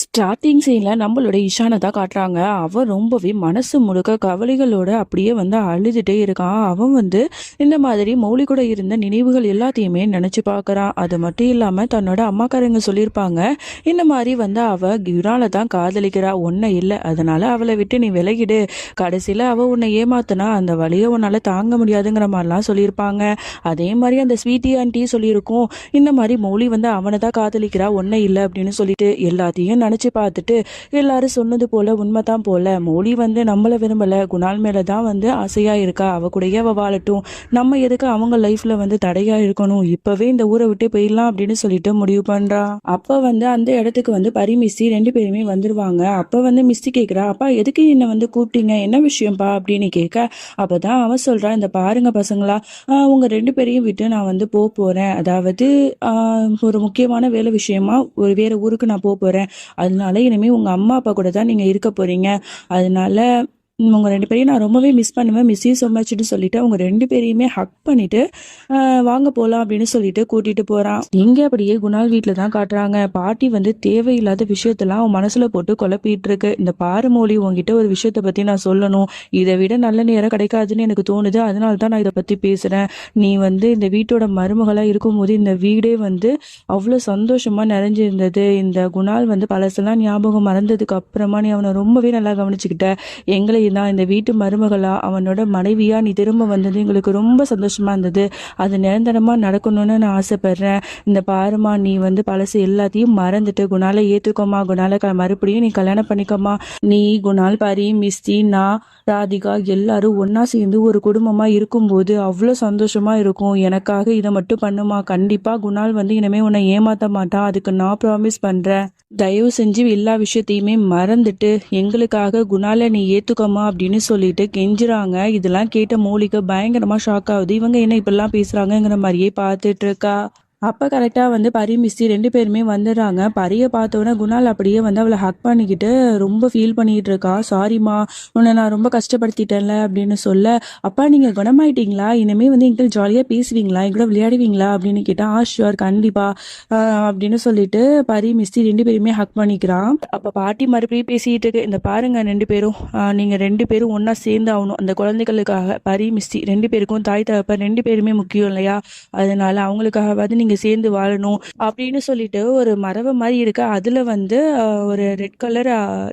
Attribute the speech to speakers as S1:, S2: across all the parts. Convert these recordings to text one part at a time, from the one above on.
S1: Starting சீனில் நம்மளோட இஷானை தான் காட்டுறாங்க. அவன் ரொம்பவே மனசு முழுக்க கவலைகளோட அப்படியே வந்து அழுதுகிட்டே இருக்கான். அவன் வந்து இந்த மாதிரி மௌலி கூட இருந்த நினைவுகள் எல்லாத்தையுமே நினச்சி பார்க்குறான். அது மட்டும் இல்லாமல் தன்னோட அம்மாக்காரங்க சொல்லியிருப்பாங்க இந்த மாதிரி வந்து அவள் கிராலை தான் காதலிக்கிறா ஒன்றை இல்லை. அதனால் அவளை விட்டு நீ விலகிடு. கடைசியில் அவள் உன்னை ஏமாத்தினா அந்த வழியை உன்னால் தாங்க முடியாதுங்கிற மாதிரிலாம் சொல்லியிருப்பாங்க. அதே மாதிரி அந்த ஸ்வீட்டி ஆண்டி சொல்லியிருக்கோம் இந்த மாதிரி மௌலி வந்து அவனை தான் காதலிக்கிறா ஒன்றை இல்லை அப்படின்னு சொல்லிட்டு எல்லாத்தையும் நினச்சி பார்த்துட்டு எல்லாரும் சொன்னது போல உண்மைதான் போல. மௌலி வந்து நம்மளை விரும்பலை. குணால் மேலே தான் வந்து ஆசையாக இருக்கா? அவ கூடயே அவள் வாழட்டும். நம்ம எதுக்கு அவங்க லைஃப்பில் வந்து தடையாக இருக்கணும்? இப்போவே இந்த ஊரை விட்டு போயிடலாம் அப்படின்னு சொல்லிட்டு முடிவு பண்ணுறா அப்போ வந்து அந்த இடத்துக்கு வந்து பரிமிஸ்தி ரெண்டு பேருமே வந்துடுவாங்க அப்போ வந்து மிஸ்ஸி கேட்குறா அப்பா எதுக்கு என்னை வந்து கூப்பிட்டீங்க? என்ன விஷயம்ப்பா? அப்படின்னு கேட்க அப்போ தான் அவன் சொல்கிறான் இந்த பாருங்க பசங்களா உங்கள் உங்க ரெண்டு பேரையும் விட்டு நான் வந்து போக போகிறேன் அதாவது ஒரு முக்கியமான வேலை விஷயமா ஒரு வேறு ஊருக்கு நான் போக போகிறேன் அதனால இனிமேல் உங்கள் அம்மா அப்பா கூட தான் நீங்கள் இருக்க போகிறீங்க அதனால உங்கள் ரெண்டு பேரையும் நான் ரொம்பவே மிஸ் பண்ணுவேன். மிஸ் யூ so சொல்லிட்டு அவங்க ரெண்டு பேரையுமே ஹக் பண்ணிட்டு வாங்க போகலாம் அப்படின்னு சொல்லிட்டு கூட்டிட்டு போகிறான் இங்கே அப்படியே குணால் வீட்டில் தான் காட்டுறாங்க. பாட்டி வந்து தேவையில்லாத விஷயத்தெல்லாம் அவன் மனசில் போட்டு குழப்பிட்டு இருக்கு இந்த பாருமொழி உங்ககிட்ட ஒரு விஷயத்தை பற்றி நான் சொல்லணும். இதை விட நல்ல நேரம் கிடைக்காதுன்னு எனக்கு தோணுது. அதனால தான் நான் இதை பற்றி பேசுகிறேன் நீ வந்து இந்த வீட்டோட மருமகளாக இருக்கும்போது இந்த வீடே வந்து அவ்வளோ சந்தோஷமாக நிறைஞ்சிருந்தது. இந்த குணால் வந்து பழசெல்லாம் ஞாபகம் மறந்ததுக்கு அப்புறமா நீ அவனை ரொம்பவே நல்லா கவனிச்சுக்கிட்ட. எங்களை தான் இந்த வீட்டு மருமகளா அவனோட மனைவியா நீ திரும்ப வந்தது எங்களுக்கு ரொம்ப சந்தோஷமா இருந்தது. அது நிரந்தரமா நடக்கணும்னு நான் ஆசைப்படுறேன். இந்த பாருமா நீ வந்து பழசு எல்லாத்தையும் மறந்துட்டு குணால ஏத்துக்கோமா குணால க- மறுபடியும் நீ கல்யாணம் பண்ணிக்கோமா நீ குணால் பாரி மிஸ்தி நான் ராதிகா எல்லாரும் ஒன்றா சேர்ந்து ஒரு குடும்பமா இருக்கும்போது அவ்வளோ சந்தோஷமா இருக்கும். எனக்காக இதை மட்டும் பண்ணுமா கண்டிப்பா குணால் வந்து இனிமே உன்னை ஏமாத்த மாட்டான் அதுக்கு நான் ப்ராமிஸ் பண்றேன். தயவு செஞ்சு எல்லா விஷயத்தையுமே மறந்துட்டு எங்களுக்காக குணால நீ வேணுமா அப்படின்னு சொல்லிட்டு கெஞ்சுறாங்க. இதெல்லாம் கேட்ட மூலிகை பயங்கரமா ஷாக் ஆகுது. இவங்க என்ன இப்படிலாம் பேசுறாங்கங்கிற மாதிரியே பார்த்துட்டு இருக்கா. அப்போ கரெக்டாக வந்து பரி மிஸ்டி ரெண்டு பேருமே வந்துடுறாங்க. பரியை பார்த்தோன்னே குணால் அப்படியே வந்து அவளை ஹக் பண்ணிக்கிட்டு ரொம்ப ஃபீல் பண்ணிக்கிட்டு இருக்கா. சாரிம்மா உன்னை நான் ரொம்ப கஷ்டப்படுத்திட்டேன்ல அப்படின்னு சொல்ல அப்பா நீங்கள் குணமாயிட்டீங்களா? இனிமேல் வந்து எங்கிட்ட ஜாலியாக பேசுவீங்களா? எங்கூட விளையாடுவீங்களா? அப்படின்னு கேட்டால் ஆ ஷுவர் கண்டிப்பாக அப்படின்னு சொல்லிட்டு பரி மிஸ்டி ரெண்டு பேருமே ஹக் பண்ணிக்கிறான். அப்போ பாட்டி மறுபடியும் பேசிக்கிட்டு இருக்கு இந்த பாருங்க ரெண்டு பேரும் நீங்கள் ரெண்டு பேரும் ஒன்றா சேர்ந்து ஆகணும். அந்த குழந்தைகளுக்காக பரி மிஸ்டி ரெண்டு பேருக்கும் தாய் தகப்ப ரெண்டு பேருமே முக்கியம் இல்லையா? அதனால அவங்களுக்காக வந்து நீங்க சேர்ந்து வாழணும் அப்படின்னு சொல்லிட்டு ஒரு மரபை மாதிரி இருக்கு. அதுல வந்து ஒரு ரெட் கலர்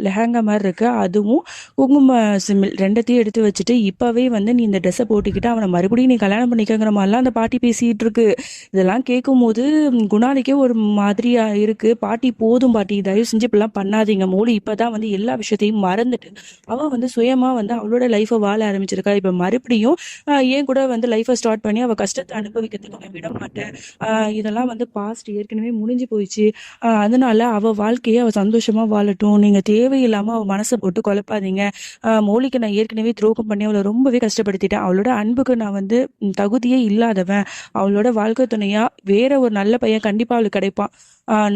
S1: லெஹங்கா மாதிரி இருக்கு. அதுவும் குங்கும சிமில் ரெண்டத்தையும் எடுத்து வச்சுட்டு இப்பவே வந்து நீ இந்த ட்ரெஸ்ஸை போட்டுக்கிட்டு அவனை மறுபடியும் நீ கல்யாணம் பண்ணிக்கங்கிற மாதிரிலாம் அந்த பாட்டி பேசிட்டு இருக்கு. இதெல்லாம் கேட்கும்போது குணாலிக்கே ஒரு மாதிரியா இருக்கு. பாட்டி போதும் பாட்டி தயவு செஞ்சு இப்படிலாம் பண்ணாதீங்க. மோடி இப்பதான் வந்து எல்லா விஷயத்தையும் மறந்துட்டு அவன் வந்து சுயமா வந்து அவளோட லைஃபை வாழ ஆரம்பிச்சிருக்கா. இப்ப மறுபடியும் ஏன் கூட வந்து லைஃபை ஸ்டார்ட் பண்ணி அவ கஷ்டத்தை அனுபவிக்கிறதுக்கு விட மாட்டேன். இதெல்லாம் வந்து பாஸ்ட் ஏற்கனவே முடிஞ்சு போயிடுச்சு. அதனால அவ வாழ்க்கையை அவ சந்தோஷமா வாழட்டும். நீங்க தேவையில்லாம அவ மனசை போட்டு குழப்பாதீங்க. மௌலிக்கு நான் ஏற்கனவே துரோகம் பண்ணி அவளை ரொம்பவே கஷ்டப்படுத்திட்டேன். அவளோட அன்புக்கு நான் வந்து தகுதியே இல்லாதவன். அவளோட வாழ்க்கை துணையா வேற ஒரு நல்ல பையன் கண்டிப்பா அவளுக்கு கிடைப்பான்.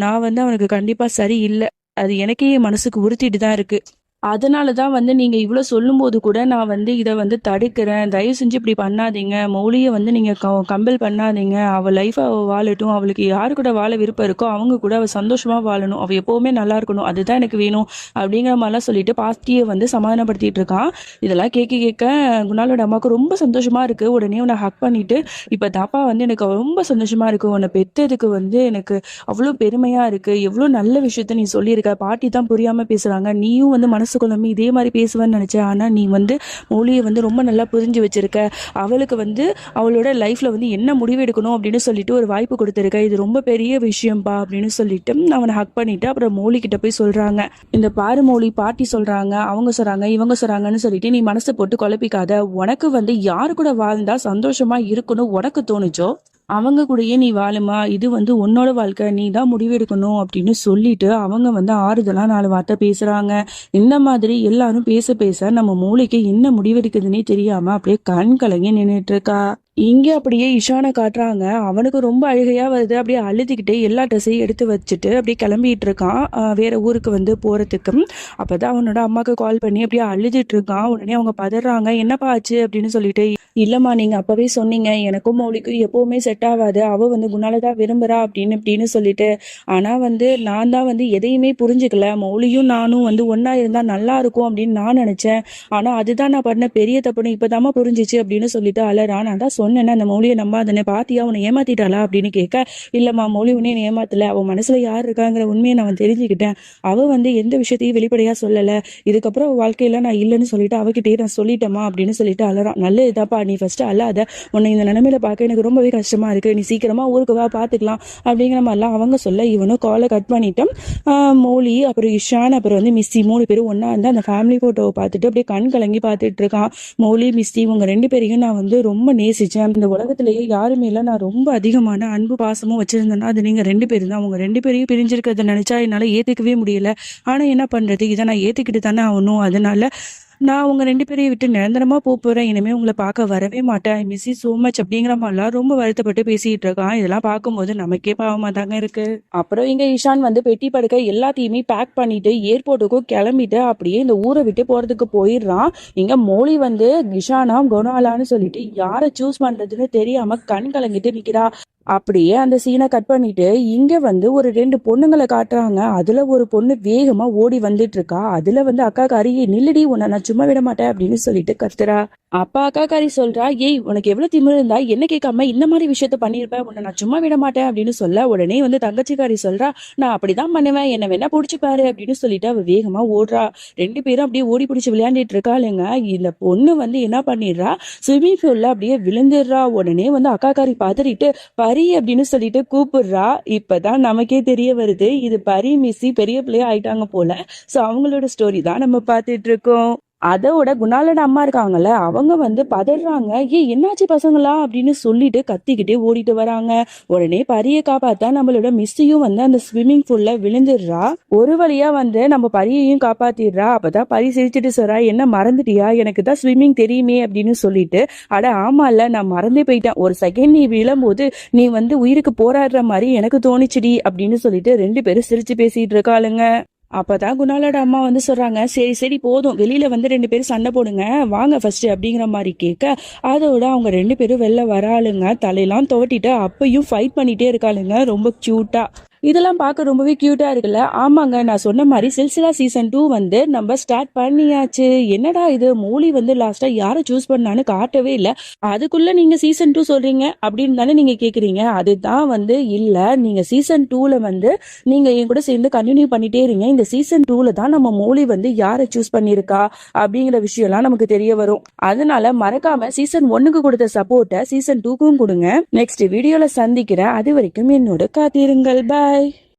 S1: நான் வந்து அவனுக்கு கண்டிப்பா சரி இல்லை அது எனக்கே மனசுக்கு உறுத்திட்டு தான் இருக்கு. அதனால தான் வந்து நீங்கள் இவ்வளோ சொல்லும்போது கூட நான் வந்து இதை வந்து தடுக்கிறேன். தயவு செஞ்சு இப்படி பண்ணாதீங்க. மௌலியை வந்து நீங்கள் கம்பல் பண்ணாதீங்க. அவள் லைஃப் அவள் வாழட்டும். அவளுக்கு யாரு கூட வாழ விருப்பம் இருக்கோ அவங்க கூட அவள் சந்தோஷமாக வாழணும். அவள் எப்போவுமே நல்லா இருக்கணும். அதுதான் எனக்கு வேணும். அப்படிங்கிற மாதிரிலாம் சொல்லிட்டு பாஸ்டியை வந்து சமாதானப்படுத்திட்டு இருக்கான் இதெல்லாம் கேட்க கேட்க குணாலோட அம்மாவுக்கு ரொம்ப சந்தோஷமாக இருக்குது உடனே உன்னை ஹக் பண்ணிட்டு இப்போ தாப்பா வந்து எனக்கு ரொம்ப சந்தோஷமாக இருக்குது உன்னை பெற்றதுக்கு வந்து எனக்கு அவ்வளோ பெருமையாக இருக்குது எவ்வளோ நல்ல விஷயத்த நீ சொல்லியிருக்க. பாட்டி தான் புரியாமல் பேசுகிறாங்க நீயும் வந்து மனசு குழம்பு இதே மாதிரி பேசுவேன்னு நினச்சேன். ஆனால் நீ வந்து மொழியை வந்து ரொம்ப நல்லா புரிஞ்சு வச்சிருக்க. அவளுக்கு வந்து அவளோட லைஃப்பில் வந்து என்ன முடிவு எடுக்கணும் அப்படின்னு சொல்லிட்டு ஒரு வாய்ப்பு கொடுத்துருக்க. இது ரொம்ப பெரிய விஷயம்ப்பா அப்படின்னு சொல்லிட்டு அவனை ஹக் பண்ணிட்டு அப்புறம் மௌலி போய் சொல்கிறாங்க இந்த பாரு மௌலி பாட்டி சொல்கிறாங்க அவங்க சொல்கிறாங்க இவங்க சொல்கிறாங்கன்னு சொல்லிட்டு நீ மனசை போட்டு குழப்பிக்காத. உனக்கு வந்து யாரு கூட வாழ்ந்தால் சந்தோஷமாக இருக்கணும் உனக்கு தோணுச்சோ? அவங்க கூடயே நீ வாழுமா? இது வந்து உன்னோட வாழ்க்கை. நீ தான் முடிவெடுக்கணும் அப்படின்னு சொல்லிட்டு அவங்க வந்து ஆறுதலா நாலு வார்த்தை பேசுறாங்க. இந்த மாதிரி எல்லாரும் பேச பேச நம்ம மூளைக்கு என்ன முடிவெடுக்குதுன்னே தெரியாம அப்படியே கண் கலங்கி நின்றுட்டு இருக்கா? இங்கே அப்படியே இஷானை காட்டுறாங்க. அவனுக்கு ரொம்ப அழுகையாக வருது. அப்படியே அழுதுகிட்டே எல்லா ட்ரெஸ்ஸையும் எடுத்து வச்சுட்டு அப்படியே கிளம்பிட்டு இருக்கான். வேற ஊருக்கு வந்து போகிறதுக்கு அப்போ தான் அவனோட அம்மாவுக்கு கால் பண்ணி அப்படியே அழுதுட்டு இருக்கான். உடனே அவங்க பதறாங்க. என்னப்பா ஆச்சு? அப்படின்னு சொல்லிட்டு இல்லைம்மா நீங்கள் அப்போவே சொன்னீங்க. எனக்கும் மௌலிக்கும் எப்போவுமே செட் ஆகாது. அவள் வந்து குணாலதான் விரும்புகிறா அப்படின்னு இப்படின்னு சொல்லிட்டு ஆனால் வந்து நான் தான் வந்து எதையுமே புரிஞ்சுக்கல. மௌலியும் நானும் வந்து ஒன்றா இருந்தால் நல்லா இருக்கும். அப்படின்னு நான் நினச்சேன். ஆனால் அதுதான் நான் பண்ண பெரிய தப்புன்னு இப்பதாம்மா புரிஞ்சிச்சு அப்படின்னு சொல்லிட்டு அலறான். நான் தான் சொன்னேன் அந்த மௌலியை நம்பாதனே பாத்தியா உன்னை ஏமாத்திட்டாளா அப்படின்னு கேட்க இல்லம்மா மௌலி உன்னே ஏமாத்தல அவன் மனசுல யார் இருக்காங்கிற உண்மையை நான் தெரிஞ்சுக்கிட்டேன். அவ வந்து எந்த விஷயத்தையும் வெளிப்படையா சொல்லல. இதுக்கப்புறம் வாழ்க்கையில நான் இல்லைன்னு சொல்லிட்டு அவகிட்டே நான் சொல்லிட்டேம்மா அப்படின்னு சொல்லிட்டு அலறான். நல்ல இதாப்பா நீ ஃபர்ஸ்ட் அல்லாத உன்னை இந்த நிலைமையில பார்க்க எனக்கு ரொம்பவே கஷ்டமா இருக்கு. நீ சீக்கிரமா ஊருக்கு வா பாத்துக்கலாம் அப்படிங்கிற மாதிரிலாம் அவங்க சொல்ல இவனும் காலை கட் பண்ணிட்டோம் மௌலி அப்புறம் இஷான் அப்புறம் வந்து மிஸ்ஸி மூணு பேரும் ஒன்னா இருந்து அந்த ஃபேமிலி போட்டோவை பார்த்துட்டு அப்படியே கண் கலங்கி பார்த்துட்டு இருக்கான். மௌலி மிஸ்ஸி உங்க ரெண்டு பேரையும் நான் வந்து ரொம்ப நேசிச்சேன் இந்த உலகத்திலேயே யாருமே இல்லை. நான் ரொம்ப அதிகமான அன்பு பாசமும் வச்சிருந்தேன்னா அது நீங்க ரெண்டு பேரும் தான். அவங்க ரெண்டு பேரையும் பிரிஞ்சிருக்கிறத நினைச்சா என்னால ஏத்துக்கவே முடியல. ஆனா என்ன பண்றது? இதை நான் ஏத்துக்கிட்டு தானே ஆகணும். அதனால நான் உங்க ரெண்டு பேரையும் விட்டு நிரந்தரமா போக போறேன். இனிமே உங்களை பார்க்க வரவே மாட்டேன். மிஸ் சோ மச் அப்படிங்கிற மாதிரிலாம் ரொம்ப வருத்தப்பட்டு பேசிட்டு இருக்கான். இதெல்லாம் பார்க்கும்போது நமக்கே பாவமா தாங்க இருக்கு. அப்புறம் இங்க இஷான் வந்து பெட்டி படுக்க எல்லாத்தையுமே பேக் பண்ணிட்டு ஏர்போர்ட்டுக்கும் கிளம்பிட்டு அப்படியே இந்த ஊரை விட்டு போறதுக்கு போயிடுறான். இங்க மோலி வந்து இஷானா குணாலான்னு சொல்லிட்டு யாரை சூஸ் பண்றதுன்னு தெரியாம கண் கலங்கிட்டு நிக்கிறா அப்படியே அந்த சீனை கட் பண்ணிட்டு இங்க வந்து ஒரு ரெண்டு பொண்ணுங்களை காட்டுறாங்க. அதுல ஒரு பொண்ணு வேகமா ஓடி வந்துட்டு இருக்கா அதுல வந்து அக்கா காரி நில்லடி உன்னை நான் சும்மா விட மாட்டேன் அப்படின்னு சொல்லிட்டு கத்துறா. அப்பா அக்கா காரி சொல்றா ஏய் உனக்கு எவ்வளவு திமிர் இருந்தா என்ன கேட்காம இந்த மாதிரி விஷயத்த பண்ணிருப்பேன் உன்னை நான் சும்மா விட மாட்டேன் அப்படின்னு சொல்ல உடனே வந்து தங்கச்சிக்காரி சொல்றா நான் அப்படிதான் பண்ணுவேன். என்ன வேணா புடிச்சு பாரு அப்படின்னு சொல்லிட்டு அவ வேகமா ஓடுறா. ரெண்டு பேரும் அப்படியே ஓடி பிடிச்சி விளையாண்டுட்டு இருக்காளுங்க இந்த பொண்ணு வந்து என்ன பண்ணிடுறா? ஸ்விம்மிங் பூல்ல அப்படியே விழுந்துடுறா. உடனே வந்து அக்கா காரி பதறிட்டு பரி அப்படின்னு சொல்லிட்டு கூப்பிடுறா. இப்பதான் நமக்கே தெரிய வருது. இது பரி மிஸ்ஸி பெரிய பிள்ளையா ஆயிட்டாங்க போல. சோ அவங்களோட ஸ்டோரி தான் நம்ம பார்த்துட்டு இருக்கோம். அதோட குணாலோட அம்மா இருக்காங்கல்ல அவங்க வந்து பதறாங்க. ஏ என்னாச்சு பசங்களா? அப்படின்னு சொல்லிட்டு கத்திக்கிட்டே ஓடிட்டு வராங்க. உடனே பரியை காப்பாத்தா நம்மளோட மிஸ்ஸையும் வந்து அந்த ஸ்விம்மிங் பூல்ல விழுந்துடுறா. ஒரு வழியா வந்து நம்ம பரியையும் காப்பாத்திடுறா. அப்பதான் பரி சிரிச்சிட்டு சொல்றா என்ன மறந்துட்டியா? எனக்கு தான் ஸ்விம்மிங் தெரியுமே அப்படின்னு சொல்லிட்டு அட ஆமால நான் மறந்தே போயிட்டேன். ஒரு செகண்ட் நீ விழும்போது நீ வந்து உயிருக்கு போராடுற மாதிரி எனக்கு தோணுச்சுடி அப்படின்னு சொல்லிட்டு ரெண்டு பேரும் சிரிச்சு பேசிட்டு இருக்காளுங்க. அப்பதான் குணாலோட அம்மா வந்து சொல்றாங்க சரி சரி போதும். வெளியில வந்து ரெண்டு பேரும் சண்டை போடுங்க. வாங்க ஃபர்ஸ்ட் அப்படிங்கிற மாதிரி கேட்க அதோட அவங்க ரெண்டு பேரும் வெளில வராளுங்க. தலையெல்லாம் துவட்டிட்டு அப்பயும் ஃபைட் பண்ணிட்டே இருக்காளுங்க. ரொம்ப கியூட்டா இதெல்லாம் பார்க்க ரொம்பவே க்யூட்டாக இருக்குல்ல? ஆமாங்க நான் சொன்ன மாதிரி சில்சிலா சீசன் டூ வந்து நம்ம ஸ்டார்ட் பண்ணியாச்சு. என்னடா இது? மூலி வந்து லாஸ்ட்டாக யாரை சூஸ் பண்ணான்னு காட்டவே இல்லை. அதுக்குள்ளே நீங்கள் சீசன் டூ சொல்கிறீங்க அப்படின்னு தானே நீங்கள் கேட்குறீங்க அதுதான் வந்து இல்லை. நீங்கள் சீசன் டூவில் வந்து நீங்கள் என் கூட சேர்ந்து கண்டினியூ பண்ணிட்டே இருங்க. இந்த சீசன் டூவில் தான் நம்ம மோலி வந்து யாரை சூஸ் பண்ணியிருக்கா அப்படிங்கிற விஷயம்லாம் நமக்கு தெரிய வரும். அதனால மறக்காம சீசன் ஒன்னுக்கு கொடுத்த சப்போர்ட்டை சீசன் டூக்கும் கொடுங்க. நெக்ஸ்ட் வீடியோல சந்திக்கிறேன். அது வரைக்கும் என்னோட காத்திருங்கள். பாய் Bye.